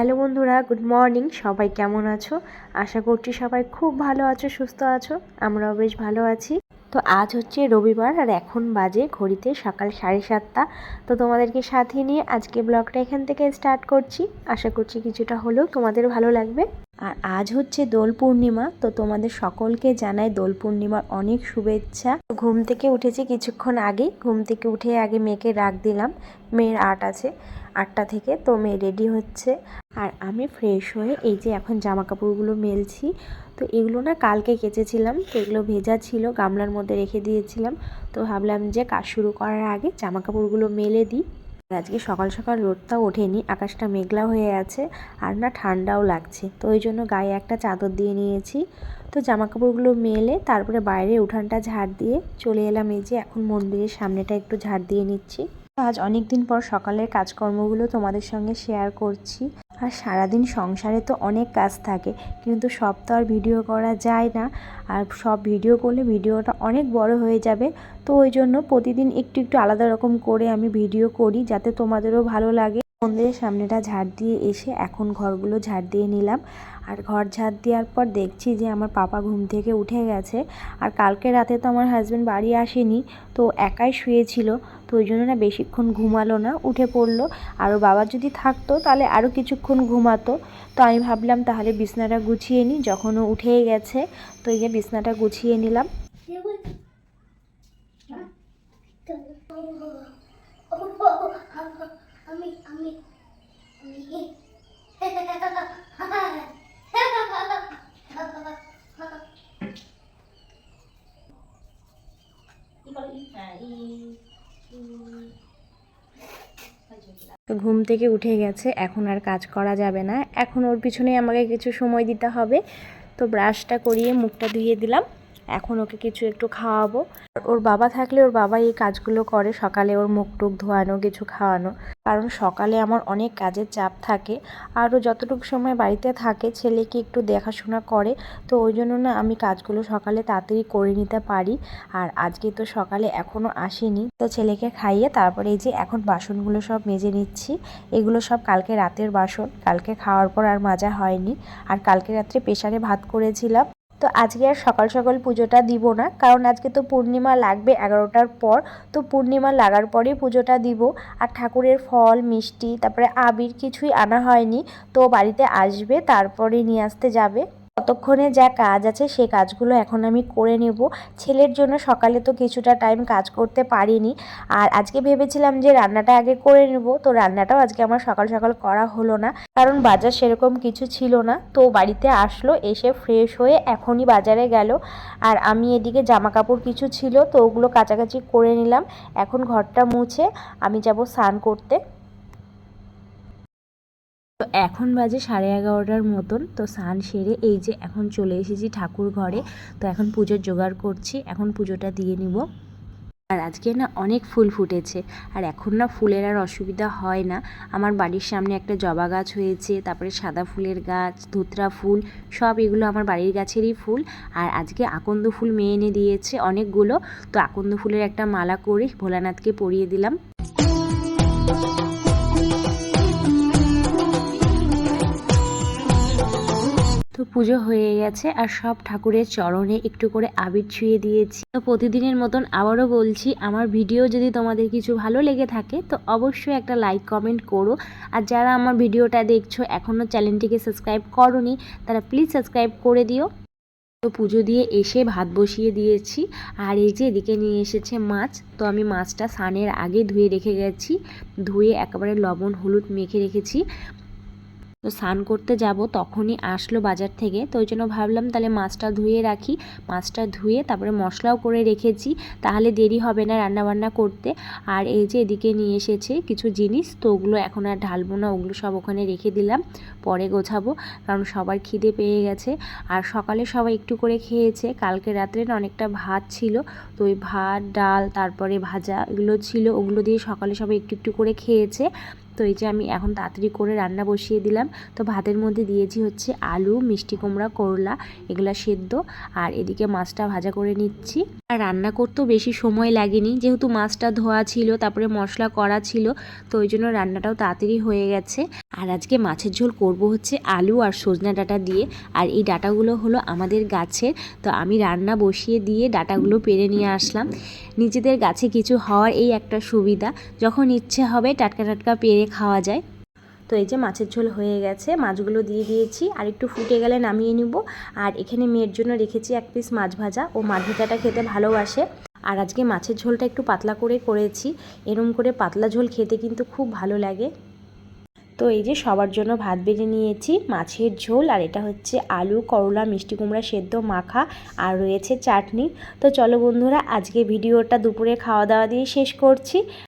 Hello বন্ধুরা, good morning. সবাই কেমন আছো? আশা করছি সবাই খুব ভালো আছো, সুস্থ আছো। আমরাও বেশ ভালো আছি। তো আজ হচ্ছে রবিবার আর এখন বাজে ঘড়িতে সকাল সাড়ে সাতটা। তো তোমাদেরকে সাথে নিয়ে আজকে ব্লগটা এখান থেকে স্টার্ট করছি। আশা করছি কিছুটা হলেও তোমাদের ভালো লাগবে। আর আজ হচ্ছে দোল পূর্ণিমা, তো তোমাদের সকলকে জানাই দোল পূর্ণিমার অনেক শুভেচ্ছা। ঘুম থেকে উঠেছি কিছুক্ষণ আগে। ঘুম থেকে উঠে আগে মেয়েকে রাখ দিলাম। মেয়ের আট আছে, আটটা থেকে। তো মেয়ে রেডি হচ্ছে। আর আমি ফ্রেশ হয়ে এই যে এখন জামা কাপড়গুলো মেলছি। তো এগুলো না কালকে কেচেছিলাম, তো এগুলো ভেজা ছিল, গামলার মধ্যে রেখে দিয়েছিলাম। তো ভাবলাম যে কাজ শুরু করার আগে জামা কাপড়গুলো মেলে দিই। আজকে সকাল সকাল রোদটাও ওঠেনি, আকাশটা মেঘলা হয়ে আছে আর না ঠান্ডাও লাগছে। তো ওই জন্য গায়ে একটা চাদর দিয়ে নিয়েছি। তো জামা কাপড়গুলো মেলে তারপরে বাইরে উঠানটা ঝাড় দিয়ে চলে এলাম এই যে এখন মন্দিরের সামনেটা একটু ঝাড় দিয়ে নিচ্ছি। আজ অনেক দিন পর সকালের কাজকর্মগুলো তোমাদের সঙ্গে শেয়ার করছি। আর সারাদিন সংসারে তো অনেক কাজ থাকে, কিন্তু সব তো আর ভিডিও করা যায় না। আর সব ভিডিও করলে ভিডিওটা অনেক বড় হয়ে যাবে। তো ওই জন্য প্রতিদিন একটু একটু আলাদা রকম করে আমি ভিডিও করি, যাতে তোমাদেরও ভালো লাগে। মন্দিরের সামনেটা ঝাড় দিয়ে এসে এখন ঘরগুলো ঝাড় দিয়ে নিলাম আর ঘর ঝাড় দেওয়ার পর দেখছি যে আমার পাপা ঘুম থেকে উঠে গেছে আর কালকে রাতে তো আমার হাজব্যান্ড বাড়ি আসেনি তো একাই শুয়েছিল তো ওই জন্য না বেশিক্ষণ ঘুমালো না উঠে পড়ল আর ওর বাবা যদি থাকতো তাহলে আরও কিছুক্ষণ ঘুমাতো তো আমি ভাবলাম তাহলে বিছনাটা গুছিয়ে নিই যখন ও উঠেই গেছে তো এই যে বিছনাটা গুছিয়ে নিলাম আমি আমি তো ঘুম থেকে উঠে গেছে, এখন আর কাজ করা যাবে না। এখন ওর পিছনে আমাকে কিছু সময় দিতে হবে। তো ব্রাশটা করিয়ে মুখটা ধুয়ে দিলাম। এখন ওকে কিছু একটু খাওয়াবো। ওর বাবা থাকলে ওর বাবা এই কাজগুলো করে, সকালে ওর মুখ টুক ধোয়ানো, কিছু খাওয়ানো। কারণ সকালে আমার অনেক কাজের চাপ থাকে। আরও যতটুকু সময় বাড়িতে থাকে, ছেলেকে একটু দেখাশোনা করে, তো ওই জন্য না আমি কাজগুলো সকালে তাড়াতাড়ি করে নিতে পারি। আর আজকে তো সকালে এখনও আসেনি, তো ছেলেকে খাইয়ে তারপরে এই যে এখন বাসনগুলো সব মেজে নিচ্ছি। এগুলো সব কালকে রাতের বাসন, কালকে খাওয়ার পর আর মাজা হয়নি। আর কালকে রাত্রে প্রেশারে ভাত করেছিলাম। তো আজকে আর সকাল সকাল পুজোটা দিব না, কারণ আজকে তো পূর্ণিমা লাগবে এগারোটার পর। তো পূর্ণিমা লাগার পরেই পুজোটা দিব। আর ঠাকুরের ফল, মিষ্টি, তারপরে আবির কিছুই আনা হয়নি, তো বাড়িতে আসবে, তারপরে নিয়ে আসতে যাবে। ততক্ষণে যা কাজ আছে সেই কাজগুলো এখন আমি করে নেব। ছেলের জন্য সকালে তো কিছুটা টাইম কাজ করতে পারিনি। আর আজকে ভেবেছিলাম যে রান্নাটা আগে করে নেব, তো রান্নাটাও আজকে আমার সকাল সকাল করা হলো না, কারণ বাজার সেরকম কিছু ছিল না। তো বাড়িতে আসলো, এসে ফ্রেশ হয়ে এখনই বাজারে গেল। আর আমি এদিকে জামা কাপড় কিছু ছিল, তো ওগুলো কাচাকাচি করে নিলাম। এখন ঘরটা মুছে, আমি যাব স্নান করতে। তো এখন বাজে সাড়ে এগারোটার মতন, তো স্নান সেরে এই যে এখন চলে এসেছি ঠাকুর ঘরে। তো এখন পুজোর জোগাড় করছি, এখন পুজোটা দিয়ে নিব। আর আজকে না অনেক ফুল ফুটেছে, আর এখন না ফুলের আর অসুবিধা হয় না। আমার বাড়ির সামনে একটা জবা গাছ হয়েছে, তারপরে সাদা ফুলের গাছ, ধুতরা ফুল, সব এগুলো আমার বাড়ির গাছেরই ফুল। আর আজকে আকন্দ ফুল মেয়ে এনে দিয়েছে অনেকগুলো, তো আকন্দ ফুলের একটা মালা করে ভোলানাথকে পরিয়ে দিলাম। তো পুজো হয়ে গেছে আর সব ঠাকুরের চরণে একটু করে আবির ছুঁয়ে দিয়েছি, তো প্রতিদিনের মতন আবারও বলছি, আমার ভিডিও যদি তোমাদের কিছু ভালো লেগে থাকে, তো অবশ্যই একটা লাইক কমেন্ট করো। আর যারা আমার ভিডিওটা দেখছ এখনও চ্যানেলটিকে সাবস্ক্রাইব করনি, তারা প্লিজ সাবস্ক্রাইব করে দিও। তো পুজো দিয়ে এসে ভাত বসিয়ে দিয়েছি, আর এই যে এদিকে নিয়ে এসেছে মাছ, তো আমি মাছটা সানের আগে ধুয়ে রেখে গেছি, ধুয়ে একেবারে লবণ, হলুদ মেখে রেখেছি। তো স্নান করতে যাব, তখনই আসলো বাজার থেকে। তো ওই জন্য ভাবলাম তাহলে মাছটা ধুয়ে রাখি। মাছটা ধুয়ে তারপরে মশলাও করে রেখেছি, তাহলে দেরি হবে না রান্নাবান্না করতে। আর এই যে এদিকে নিয়ে এসেছে কিছু জিনিস, তো ওগুলো এখন আর ঢালবো না, ওগুলো সব ওখানে রেখে দিলাম। পরে গোছাবো, কারণ সবার খিদে পেয়ে গেছে। আর সকালে সবাই একটু করে খেয়েছে, কালকে রাত্রে না অনেকটা ভাত ছিল। তো ওই ভাত, ডাল, তারপরে ভাজা এগুলো ছিল, ওগুলো দিয়ে সকালে সবাই একটু একটু করে খেয়েছে। তো এই যে আমি এখন তাড়াতাড়ি করে রান্না বসিয়ে দিলাম। তো ভাতের মধ্যে দিয়েছি হচ্ছে আলু, মিষ্টি কুমড়া, করলা, এগুলা সেদ্ধ। আর এদিকে মাছটা ভাজা করে নিচ্ছি। আর রান্না করতেও বেশি সময় লাগেনি। যেহেতু মাছটা ধোয়া ছিল, তারপরে মশলা করা ছিল, তো ওই জন্য রান্নাটাও তাড়াতাড়ি হয়ে গেছে। আর আজকে মাছের ঝোল করব হচ্ছে আলু আর সজনা ডাঁটা দিয়ে। আর এই ডাঁটাগুলো হলো আমাদের গাছের। তো আমি রান্না বসিয়ে দিয়ে ডাঁটাগুলো পেরে নিয়ে আসলাম। নিজেদের গাছে কিছু হওয়ার এই একটা সুবিধা। যখন ইচ্ছে হবে টাটকা টাটকা পেরে খাওয়া যায়। তো এই যে মাছের ঝোল হয়ে গেছে, মাছগুলো দিয়ে দিয়েছি। আর একটু ফুটে গেলে নামিয়ে নিব। আর এখানে মেয়ের জন্য রেখেছি এক পিস মাছ ভাজা। ও মাছ ভাজাটা খেতে ভালোবাসে। আর আজকে মাছের ঝোলটা একটু পাতলা করে করেছি। এরম করে পাতলা ঝোল খেতে কিন্তু খুব ভালো লাগে। তো এই যে সবার জন্য ভাত বেড়ে নিয়েছি, মাছের ঝোল। আর এটা হচ্ছে আলু, করলা, মিষ্টি কুমড়া সেদ্ধ, মাখা। আর রয়েছে চাটনি। তো চলো বন্ধুরা, আজকে ভিডিওটা দুপুরে খাওয়া দাওয়া দিয়ে শেষ করছি।